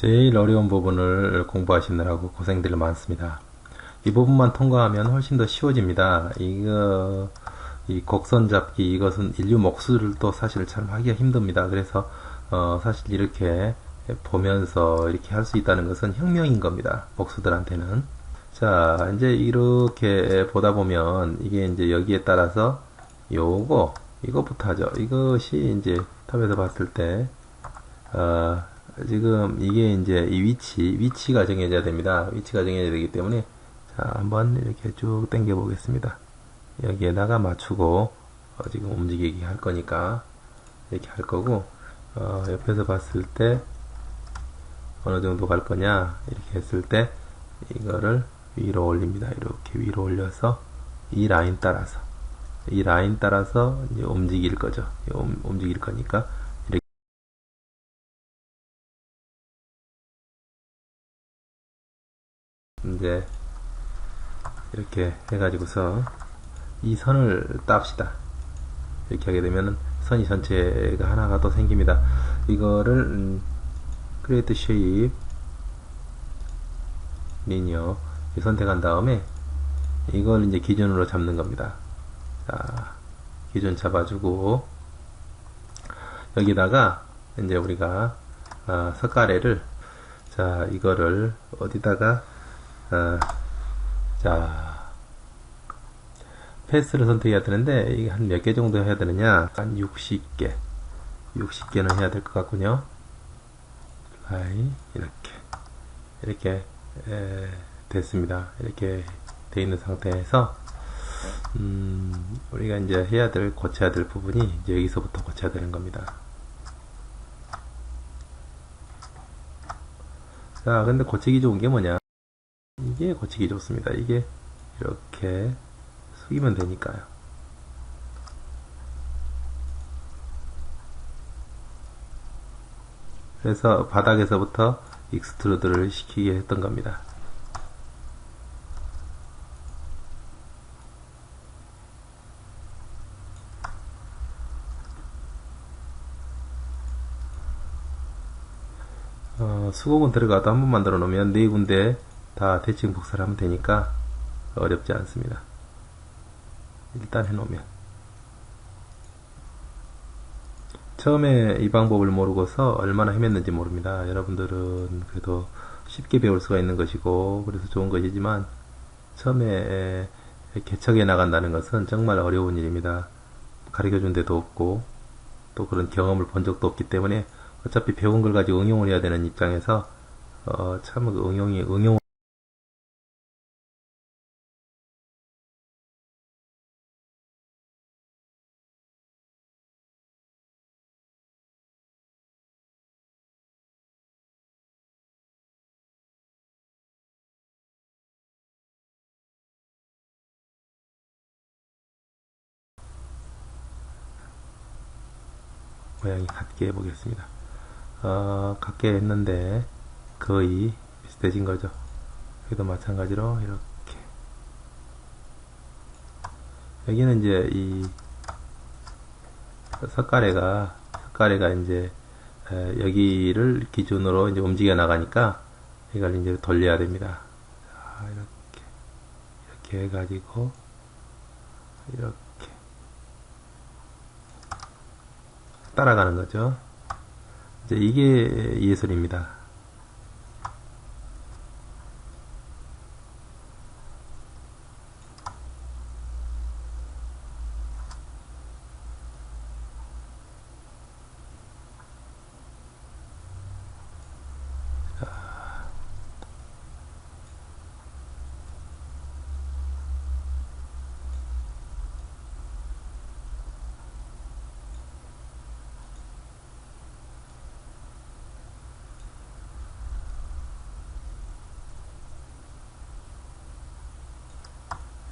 제일 어려운 부분을 공부하시느라고 고생들 많습니다. 이 부분만 통과하면 훨씬 더 쉬워집니다. 이거, 이 곡선 잡기, 이것은 인류 목수들도 사실 참 하기가 힘듭니다. 그래서, 어, 사실 이렇게 보면서 이렇게 할 수 있다는 것은 혁명인 겁니다. 목수들한테는. 자, 이제 이렇게 보다 보면 이게 이제 여기에 따라서 요거, 이것부터 하죠. 이것이 이제 탑에서 봤을 때, 어, 지금 이게 이제 이 위치, 위치가 정해져야 됩니다. 위치가 정해져야 되기 때문에 자, 한번 이렇게 쭉 당겨 보겠습니다. 여기에다가 맞추고 어, 지금 움직이게 할 거니까 이렇게 할 거고 어, 옆에서 봤을 때 어느 정도 갈 거냐 이렇게 했을 때 이거를 위로 올립니다. 이렇게 위로 올려서 이 라인 따라서 이 라인 따라서 이제 움직일 거죠. 움직일 거니까 이제 이렇게 해가지고서 이 선을 땁시다. 이렇게 하게 되면은 선이 전체가 하나가 또 생깁니다. 이거를 음, create shape 리니어 선택한 다음에 이걸 이제 기준으로 잡는 겁니다. 자, 기준 잡아주고 여기다가 이제 우리가 아, 석가래를 자 이거를 어디다가 어, 자, 패스를 선택해야 되는데, 이게 한 몇 개 정도 해야 되느냐? 한 60개. 60개는 해야 될 것 같군요. 라이, 이렇게. 이렇게, 에, 됐습니다. 이렇게 돼 있는 상태에서, 음, 우리가 이제 해야 될, 고쳐야 될 부분이 이제 여기서부터 고쳐야 되는 겁니다. 자, 근데 고치기 좋은 게 뭐냐? 이게 고치기 좋습니다. 이게 이렇게 숙이면 되니까요. 그래서 바닥에서부터 익스트루드를 시키게 했던 겁니다. 어, 수곡은 들어가도 한 번 만들어 놓으면 네 군데 다 대칭 복사를 하면 되니까 어렵지 않습니다. 일단 해놓으면 처음에 이 방법을 모르고서 얼마나 헤맸는지 모릅니다. 여러분들은 그래도 쉽게 배울 수가 있는 것이고 그래서 좋은 것이지만 처음에 개척해 나간다는 것은 정말 어려운 일입니다. 가르쳐 준 데도 없고 또 그런 경험을 본 적도 없기 때문에 어차피 배운 걸 가지고 응용을 해야 되는 입장에서 어, 참 응용이 응용 모양이 같게 해보겠습니다. 어, 같게 했는데 거의 비슷해진 거죠. 여기도 마찬가지로 이렇게 여기는 이제 이 석가래가 석가래가 이제 여기를 기준으로 이제 움직여 나가니까 이걸 이제 돌려야 됩니다. 자, 이렇게 이렇게 해가지고 이렇게 따라가는 거죠. 이제 이게 예술입니다.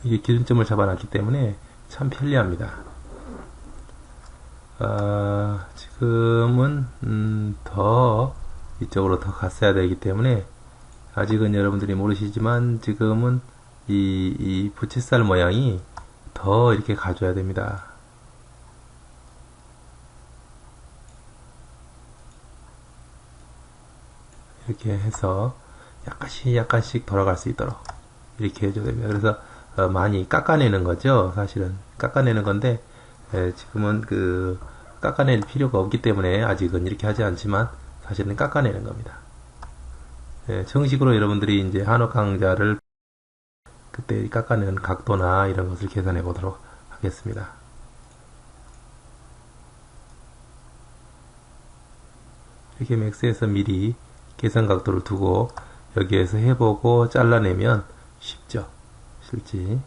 이게 기준점을 잡아놨기 때문에 참 편리합니다. 아, 지금은 음, 더 이쪽으로 더 갔어야 되기 때문에 아직은 여러분들이 모르시지만 지금은 이, 이 부채살 모양이 더 이렇게 가줘야 됩니다. 이렇게 해서 약간씩 약간씩 돌아갈 수 있도록 이렇게 해줘야 됩니다. 그래서 어, 많이 깎아내는 거죠. 사실은 깎아내는 건데 에, 지금은 그 깎아낼 필요가 없기 때문에 아직은 이렇게 하지 않지만 사실은 깎아내는 겁니다. 예, 정식으로 여러분들이 이제 한옥 강좌를 그때 깎아내는 각도나 이런 것을 계산해 보도록 하겠습니다. 이렇게 맥스에서 미리 계산 각도를 두고 여기에서 해보고 잘라내면 쉽죠. 실지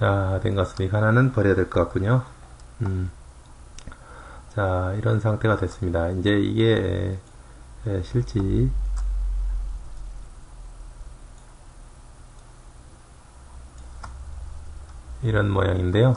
자, 된 것 같습니다. 하나는 버려야 될 것 같군요. 음. 자, 이런 상태가 됐습니다. 이제 이게 에, 실지 이런 모양인데요.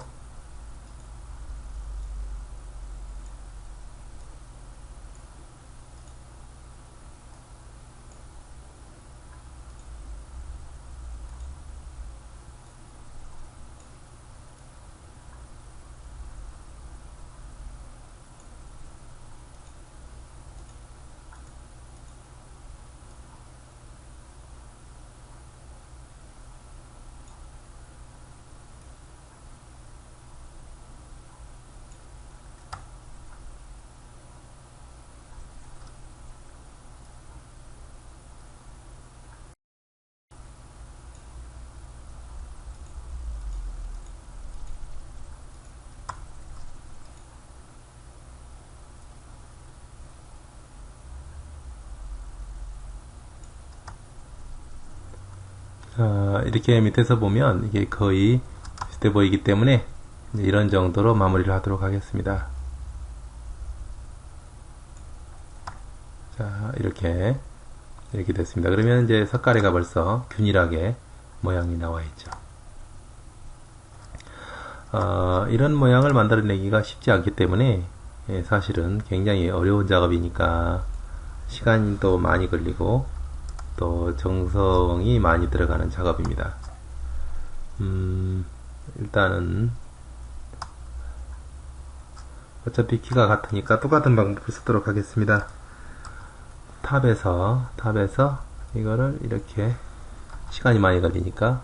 자, 이렇게 밑에서 보면 이게 거의 비슷해 보이기 때문에 이런 정도로 마무리를 하도록 하겠습니다. 자, 이렇게 이렇게 됐습니다. 그러면 이제 석가래가 벌써 균일하게 모양이 나와 있죠. 어, 이런 모양을 만들어내기가 쉽지 않기 때문에 예, 사실은 굉장히 어려운 작업이니까 시간이 또 많이 걸리고 또 정성이 많이 들어가는 작업입니다. 음, 일단은 어차피 키가 같으니까 똑같은 방법을 쓰도록 하겠습니다. 탑에서 탑에서 이거를 이렇게 시간이 많이 걸리니까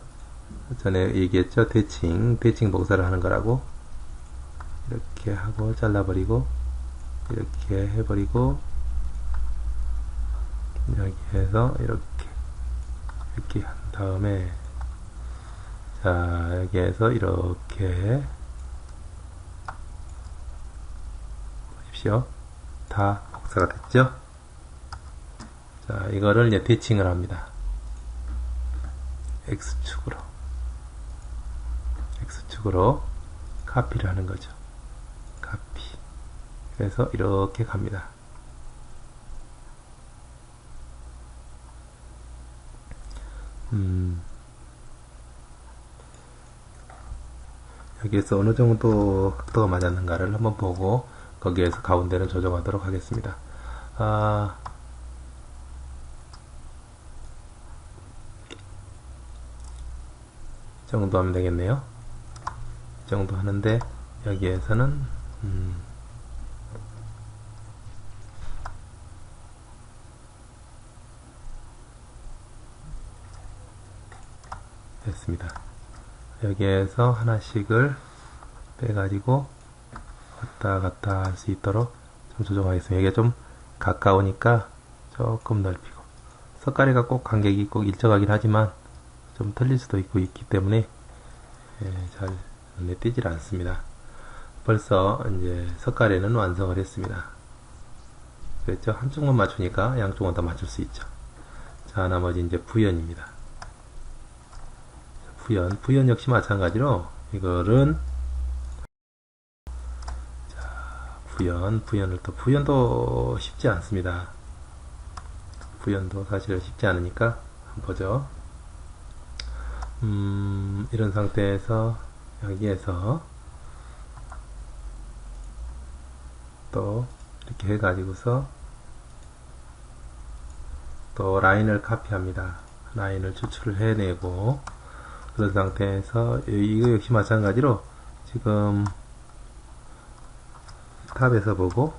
전에 얘기했죠 대칭 대칭 복사를 하는 거라고 이렇게 하고 잘라버리고 이렇게 해버리고 여기에서 이렇게 이렇게 한 다음에 자 여기에서 이렇게 보십시오. 다 복사가 됐죠? 자 이거를 이제 대칭을 합니다. X축으로. X축으로 카피를 하는 거죠. 카피. 그래서 이렇게 갑니다 음, 여기에서 어느 정도 각도가 맞았는가를 한번 보고 거기에서 가운데는 조정하도록 하겠습니다. 아, 이 정도 하면 되겠네요. 이 정도 하는데 여기에서는 음, 됐습니다. 여기에서 하나씩을 빼가지고 왔다 갔다 할 수 있도록 좀 조정하겠습니다. 여기가 좀 가까우니까 조금 넓히고 석가래가 꼭 간격이 꼭 일정하긴 하지만 좀 틀릴 수도 있고 있기 때문에 예, 잘 눈에 띄질 않습니다. 벌써 이제 석가래는 완성을 했습니다. 그랬죠? 한쪽만 맞추니까 양쪽은 다 맞출 수 있죠. 자, 나머지 이제 부연입니다. 부연, 부연 역시 마찬가지로 이거는 자, 부연, 부연을 또 부연도 쉽지 않습니다. 부연도 사실 쉽지 않으니까 한번 보죠. 음, 이런 상태에서 여기에서 또 이렇게 해가지고서 또 라인을 카피합니다. 라인을 추출을 해내고 그런 상태에서 이거 역시 마찬가지로 지금 탑에서 보고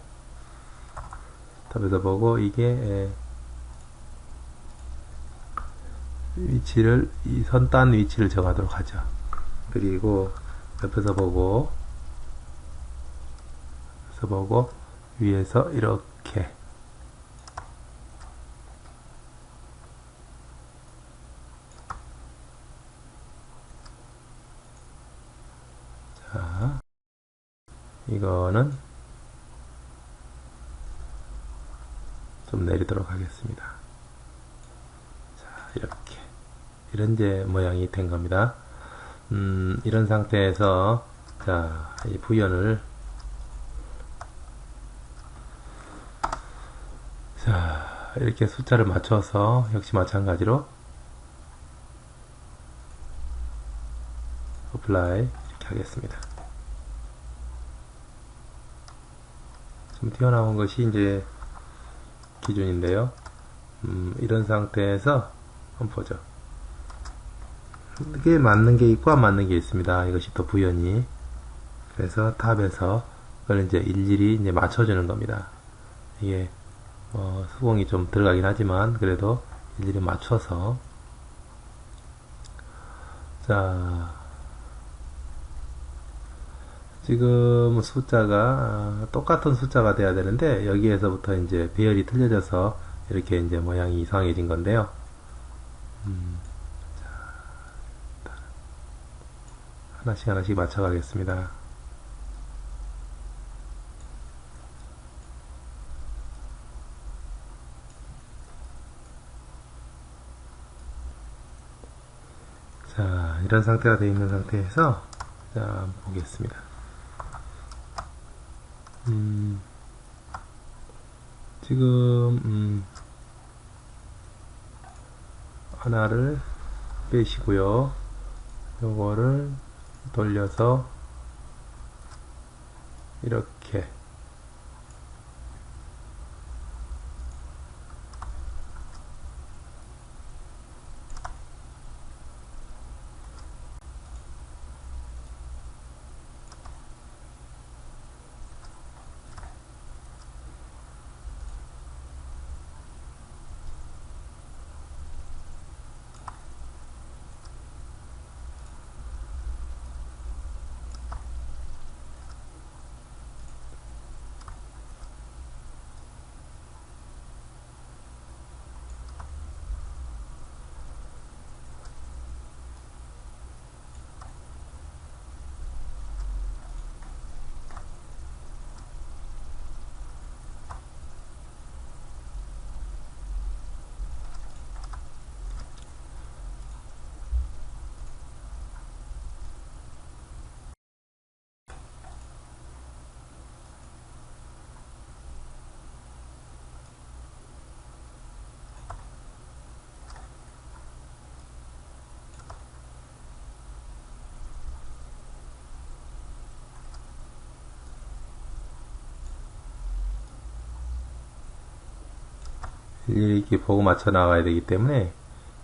탑에서 보고 이게 위치를 이 선단 위치를 정하도록 하죠. 그리고 옆에서 보고 옆에서 보고 위에서 이렇게 자 이거는 좀 내리도록 하겠습니다. 자 이렇게 이런 제 모양이 된 겁니다. 음, 이런 상태에서 자, 이 부연을 자, 이렇게 숫자를 맞춰서 역시 마찬가지로 apply 이렇게 하겠습니다. 좀 튀어나온 것이 이제 기준인데요. 음, 이런 상태에서 보죠. 이게 맞는 게 있고 안 맞는 게 있습니다. 이것이 또 부연이. 그래서 탑에서 그걸 이제 일일이 이제 맞춰주는 겁니다. 이게 어, 수공이 좀 들어가긴 하지만 그래도 일일이 맞춰서 자 지금 숫자가 아, 똑같은 숫자가 돼야 되는데 여기에서부터 이제 배열이 틀려져서 이렇게 이제 모양이 이상해진 건데요. 음, 자, 하나씩 하나씩 맞춰가겠습니다. 자, 이런 상태가 되어 있는 상태에서 자, 보겠습니다. 음, 지금 음, 하나를 빼시고요. 요거를 돌려서 이렇게 이렇게 보고 맞춰 나가야 되기 때문에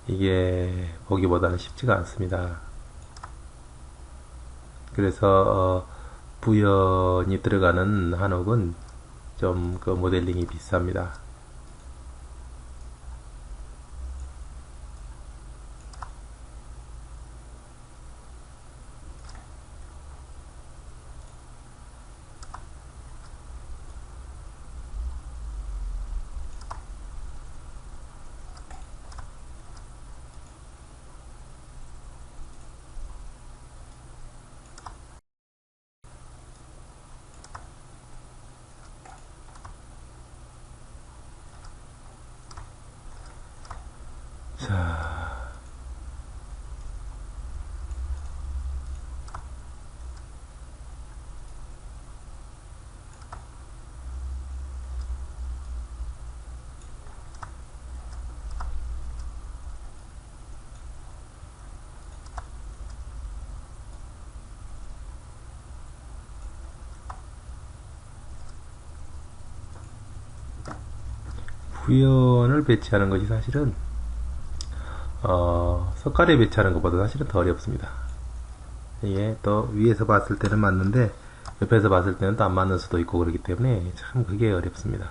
이게 보기보다는 쉽지가 않습니다. 그래서 어, 부연이 들어가는 한옥은 좀 그 모델링이 비쌉니다. 부연을 배치하는 것이 사실은 어, 석가래 배치하는 것보다 사실은 더 어렵습니다. 이게 또 위에서 봤을 때는 맞는데 옆에서 봤을 때는 또 안 맞는 수도 있고 그렇기 때문에 참 그게 어렵습니다.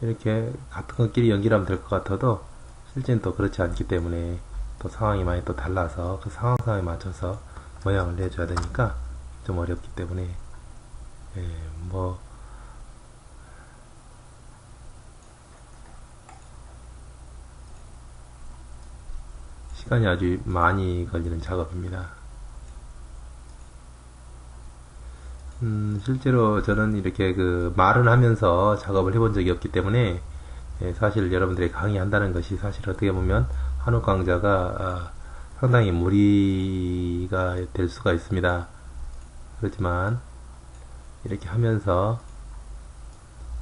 이렇게 같은 것끼리 연결하면 될 것 같아도 실제는 또 그렇지 않기 때문에 또 상황이 많이 또 달라서 그 상황 상황에 맞춰서 모양을 내줘야 되니까 좀 어렵기 때문에 예, 뭐 시간이 아주 많이 걸리는 작업입니다. 음, 실제로 저는 이렇게 그 말을 하면서 작업을 해본 적이 없기 때문에 예, 사실 여러분들이 강의한다는 것이 사실 어떻게 보면 한국 강좌가 아, 상당히 무리가 될 수가 있습니다. 그렇지만 이렇게 하면서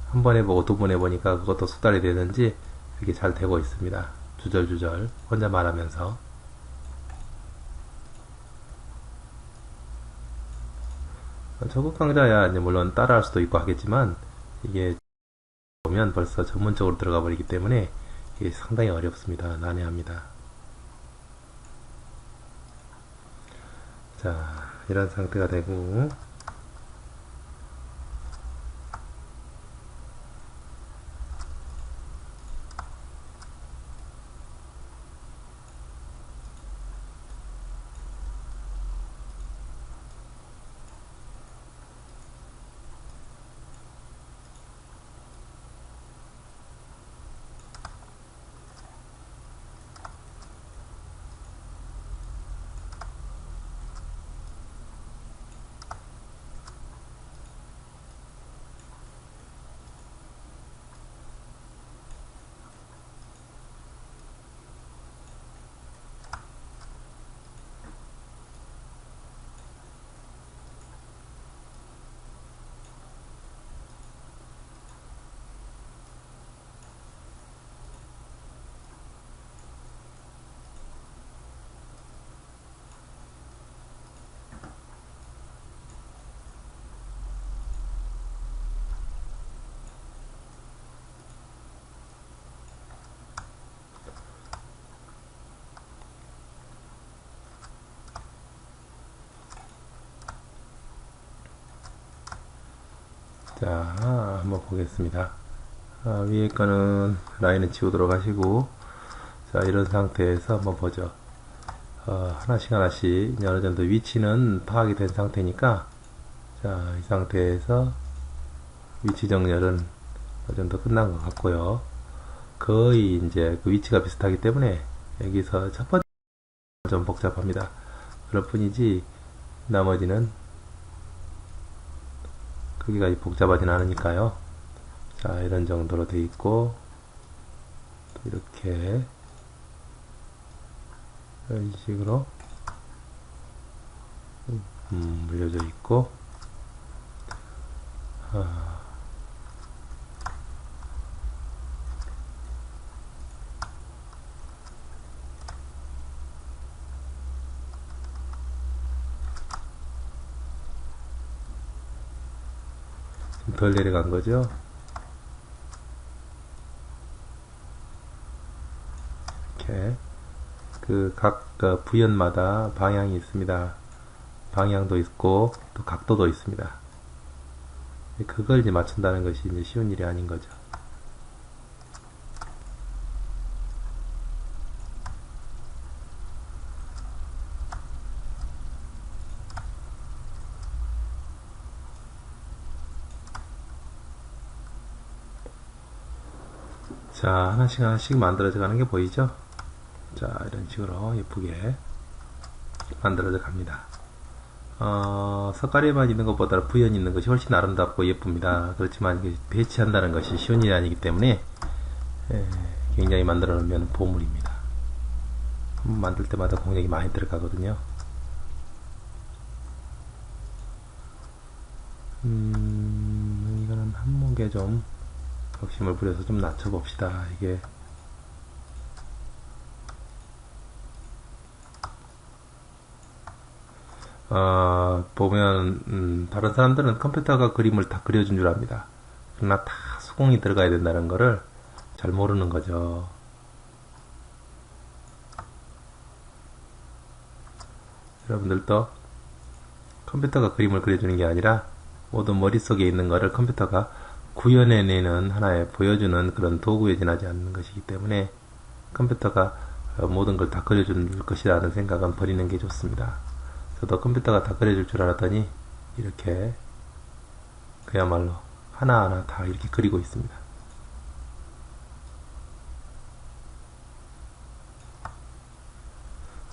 한 번 해보고 두 번 해보니까 그것도 숙달이 되는지 이렇게 잘 되고 있습니다. 주절주절 혼자 말하면서 저국 강좌야 이제 물론 따라할 수도 있고 하겠지만 이게 보면 벌써 전문적으로 들어가 버리기 때문에 이게 상당히 어렵습니다. 난해합니다. 자, 이런 상태가 되고 자, 한번 보겠습니다. 아, 위에 거는 라인을 지우도록 하시고, 자, 이런 상태에서 한번 보죠. 어, 하나씩 하나씩 어느 정도 위치는 파악이 된 상태니까, 자, 이 상태에서 위치 정렬은 어느 정도 끝난 것 같고요. 거의 이제 그 위치가 비슷하기 때문에 여기서 첫 번째 좀 복잡합니다. 그럴 뿐이지, 나머지는 크기가 복잡하진 않으니까요. 자, 이런 정도로 돼 있고, 또 이렇게, 이런 식으로, 음, 물려져 있고, 아, 덜 내려간 거죠. 이렇게 그각 부연마다 방향이 있습니다. 방향도 있고 또 각도도 있습니다. 그걸 이제 맞춘다는 것이 이제 쉬운 일이 아닌 거죠. 자, 하나씩 하나씩 만들어져 가는 게 보이죠? 자, 이런 식으로 예쁘게 만들어져 갑니다. 어, 석가래만 있는 것보다 부연 있는 것이 훨씬 아름답고 예쁩니다. 그렇지만 배치한다는 것이 쉬운 일이 아니기 때문에 예, 굉장히 만들어 놓으면 보물입니다. 한번 만들 때마다 공력이 많이 들어가거든요. 음, 이거는 한목에 좀 욕심을 부려서 좀 낮춰봅시다. 이게 어, 보면 음, 다른 사람들은 컴퓨터가 그림을 다 그려준 줄 압니다. 그러나 다 수공이 들어가야 된다는 거를 잘 모르는 거죠. 여러분들도 컴퓨터가 그림을 그려주는 게 아니라 모든 머릿속에 있는 거를 컴퓨터가 구현해내는 하나의 보여주는 그런 도구에 지나지 않는 것이기 때문에 컴퓨터가 어, 모든 걸 다 그려줄 것이라는 생각은 버리는 게 좋습니다. 저도 컴퓨터가 다 그려줄 줄 알았더니 이렇게 그야말로 하나하나 다 이렇게 그리고 있습니다.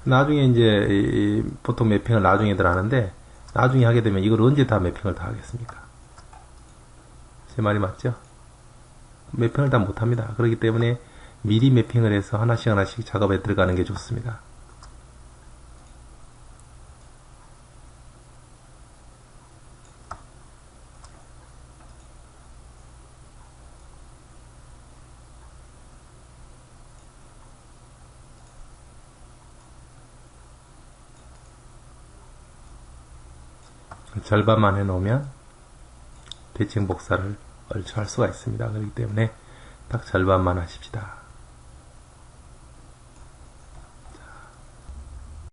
나중에 이제 이- 보통 매핑을 나중에들 하는데 나중에 하게 되면 이걸 언제 다 매핑을 다 하겠습니까? 제 말이 맞죠? 매핑을 다 못합니다. 그렇기 때문에 미리 매핑을 해서 하나씩 하나씩 작업에 들어가는 게 좋습니다. 절반만 해놓으면 대칭 복사를 얼추 할 수가 있습니다. 그렇기 때문에 딱 절반만 하십시다.